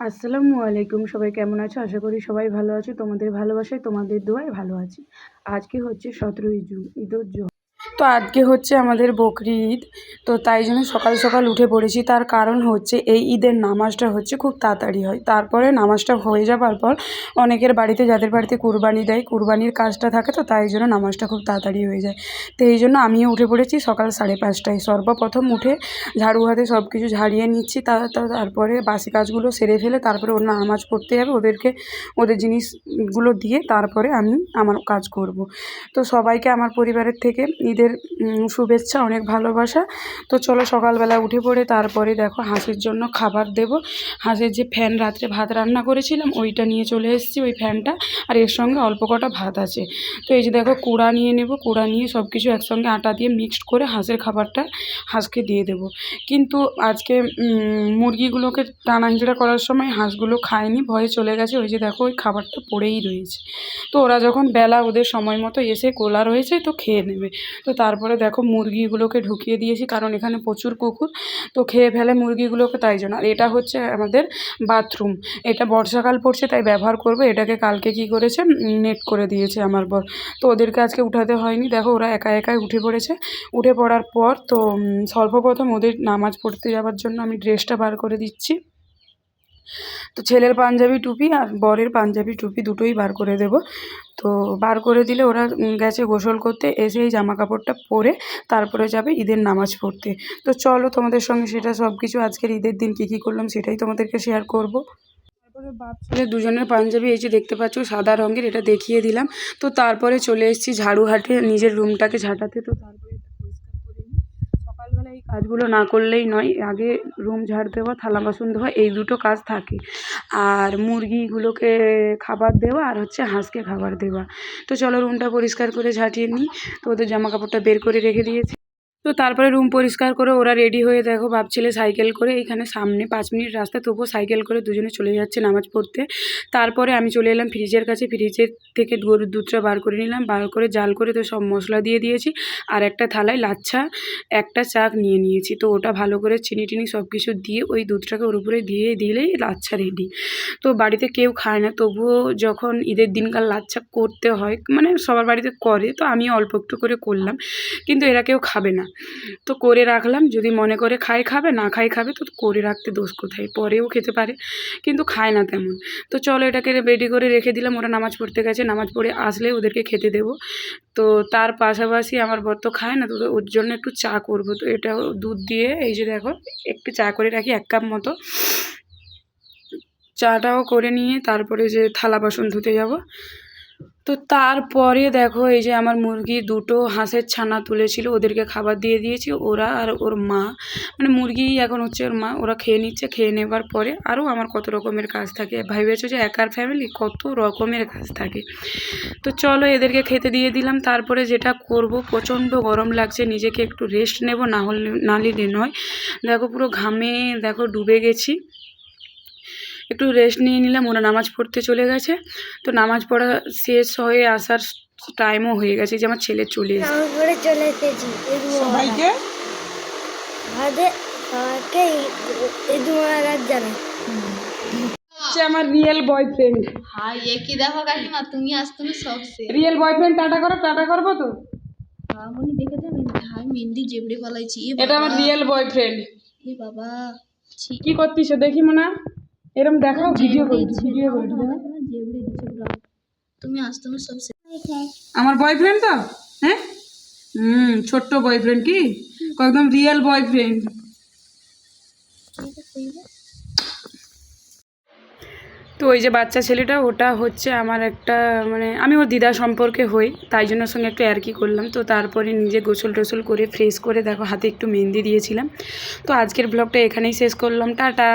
আসসালামু আলাইকুম, সবাই কেমন আছো? আশা করি সবাই ভালো আছো। তোমাদের ভালোবাসায়, তোমাদের দোয়ায় ভালো আছি। আজকে হচ্ছে সতেরোই জুন ঈদুল জোহা। তো আজকে হচ্ছে আমাদের বকরি ঈদ, তো তাই জন্য সকাল সকাল উঠে পড়েছি। তার কারণ হচ্ছে এই ঈদের নামাজটা হচ্ছে খুব তাড়াতাড়ি হয়। তারপরে নামাজটা হয়ে যাবার পর অনেকের বাড়িতে যাদের বাড়িতে কুরবানি দেয়, কুরবানির কাজটা থাকে তো তাই জন্য নামাজটা খুব তাড়াতাড়ি হয়ে যায়। তো এই জন্য আমিও উঠে পড়েছি সকাল সাড়ে পাঁচটায়। সর্বপ্রথম উঠে ঝাড়ু হাতে সব কিছু ঝাড়িয়ে নিচ্ছি তা, তারপরে বাসি কাজগুলো সেরে ফেলে তারপরে ওর নামাজ পড়তে যাবে, ওদেরকে, ওদের জিনিসগুলো দিয়ে তারপরে আমি আমার কাজ করব। তো সবাইকে, আমার পরিবারের থেকে ঈদের উম, শুভেচ্ছা অনেক ভালোবাসা। তো চলো সকালবেলা উঠে পড়ে তারপরে দেখো হাঁসের জন্য খাবার দেব। হাঁসের যে ফ্যান রাত্রে ভাত রান্না করেছিলাম ওইটা নিয়ে চলে এসেছি ওই ফ্যানটা। আর এর সঙ্গে অল্প কটা ভাত আছে। তো এই যে দেখো কুড়া নিয়ে নেব কুড়া নিয়ে সব কিছু একসঙ্গে আটা দিয়ে মিক্সড করে হাঁসের খাবারটা হাঁসকে দিয়ে দেবো। কিন্তু আজকে মুরগিগুলোকে টানা করার সময় হাঁসগুলো খায়নি ভয়ে চলে গেছে। ওই যে দেখো ওই খাবারটা পড়েই রয়েছে। তো ওরা যখন বেলা ওদের সময় মতো এসে কোলা রয়েছে তো খেয়ে নেবে। তো তারপরে দেখো মুরগিগুলোকে ঢুকিয়ে দিয়েছি, কারণ এখানে প্রচুর কুকুর, তো খেয়ে ফেলে মুরগিগুলোকে তাই জন্য। আর এটা হচ্ছে আমাদের বাথরুম। এটা বর্ষাকাল পড়ছে, তাই ব্যবহার করব। এটাকে কালকে কি করেছে? নেট করে দিয়েছে আমার বর। তো ওদেরকে আজকে উঠাতে হয়নি। দেখো ওরা একা একাই উঠে পড়েছে। উঠে পড়ার পর তো সর্বপ্রথম ওদের নামাজ পড়তে যাওয়ার জন্য আমি ড্রেসটা বার করে দিচ্ছি। তো ছেলের পাঞ্জাবি টুপি আর বরের পাঞ্জাবি টুপি দুটোই বার করে দেব। তো বার করে দিলে ওরা গেছে গোসল করতে, এসে এই জামা কাপড়টা পরে তারপরে যাবে ঈদের নামাজ পড়তে। তো চলো তোমাদের সঙ্গে সেটা সব কিছু আজকের ঈদের দিন কী কী করলাম সেটাই তোমাদেরকে শেয়ার করব। তারপরে দুজনের পাঞ্জাবি, এই যে দেখতে পাচ্ছ সাদা রঙের, এটা দেখিয়ে দিলাম। তো তারপরে চলে এসেছি ঝাড়ু হাটে নিজের রুমটাকে ঝাঁটাতে। তো তারপরে এটা পরিষ্কার করে নিই সকালবেলা এই কাজগুলো না করলেই নয়, আগে রুম ঝাড় দেওয়া, থালা বাসন ধোয়া, এই দুটো কাজ থাকে। আর মুরগিগুলোকে খাবার দেওয়া আর হচ্ছে হাঁসকে খাবার দেওয়া। তো চলো রুমটা পরিষ্কার করে ঝাঁটিয়ে নিই। তো ওদের জামা কাপড়টা বের করে রেখে দিয়েছি। তো তারপরে রুম পরিষ্কার করে ওরা রেডি হয়ে দেখো বাপ ছেলে সাইকেল করে এইখানে সামনে পাঁচ মিনিট রাস্তা, তবুও সাইকেল করে দুজনে চলে যাচ্ছে নামাজ পড়তে। তারপরে আমি চলে এলাম ফ্রিজের কাছে ফ্রিজের থেকে গরুর দুধটা বার করে নিলাম, বার করে জাল করে তো সব মশলা দিয়ে দিয়েছি। আর একটা থালায় লাচ্ছা, একটা চাক নিয়ে নিয়েছি। তো ওটা ভালো করে চিনি টিনি সব কিছু দিয়ে ওই দুধটাকে ওর উপরে দিয়ে দিলেই লাচ্ছা রেডি তো বাড়িতে কেউ খায় না, তবুও যখন ঈদের দিনকার লাচ্ছা করতে হয় মানে সবার বাড়িতে করে, তো আমি অল্প একটু করে করলাম। কিন্তু এরা কেউ খাবে না। তো করে রাখলাম। যদি মনে করে খায় খাবে, না খায় খাবে, তো করে রাখতে দোষ কোথায়? পরেও খেতে পারে, কিন্তু খায় না তেমন। তো চলো এটাকে রেডি করে রেখে দিলাম। ওরা নামাজ পড়তে গেছে। নামাজ পড়ে আসলে ওদেরকে খেতে দেবো। তো তার পাশাপাশি আমার বর তো খায় না, তো ওর জন্য একটু চা করব। তো এটাও দুধ দিয়ে, এই যে দেখো, একটু চা করে রাখি এক কাপ মতো। চাটাও করে নিয়ে তারপরে যে থালা বাসন ধুতে যাব। তো তারপরে দেখো এই যে আমার মুরগি দুটো হাঁসের ছানা তুলেছিল, ওদেরকে খাবার দিয়ে দিয়েছি, ওরা আর ওর মা। মানে মুরগি এখন হচ্ছে ওর মা, ওরা খেয়ে নিচ্ছে, খেয়ে নেবার পরে আরও আমার কত রকমের কাজ থাকে। ভেবেছো যে একার ফ্যামিলি কত রকমের কাজ থাকে। তো চলো এদেরকে খেতে দিয়ে দিলাম, তারপরে যেটা করব, প্রচণ্ড গরম লাগছে, নিজেকে একটু রেস্ট নেব, না হলে না নিলে নয়। দেখো পুরো ঘামে দেখো ডুবে গেছি। একটু রেস্ট নিয়ে নিলাম ওরা নামাজ পড়তে চলে গেছে। তো নামাজ পড়া শেষ হয়ে আসার টাইমও হয়ে গেছে যে আমার ছেলে চলে এসেছে। আমার রিয়েল বয়ফ্রেন্ড হাই এ কি দেখো কাকিমা তুমি আজ তুমি সবসে রিয়েল বয়ফ্রেন্ড টাটা করো টাটা করব তো? দেখে মেহেন্দি জেবড়ে ফলাইছি। এটা আমার রিয়েল বয়ফ্রেন্ড এ বাবা কি করতিস দেখি মনে? এরম দেখাও ভিডিও করছি ভিডিও পুরো তুমি আজ তুমি সবসে আমার বয়ফ্রেন্ড তো? হ্যাঁ? হুম ছোট্ট বয়ফ্রেন্ড কি? একদম রিয়েল বয়ফ্রেন্ড তো ওই যে বাচ্চা ছেলেটা ওটা হচ্ছে আমার একটা মানে আমি ওর দিদা সম্পর্কে হই তাই জন্য সঙ্গে একটু আর কি করলাম। তো তারপরে নিজে গোসল টোসল করে ফ্রেশ করে দেখো হাতে একটু মেহেন্দি দিয়েছিলাম। তো আজকের ব্লগটা এখানেই শেষ করলাম টাটা।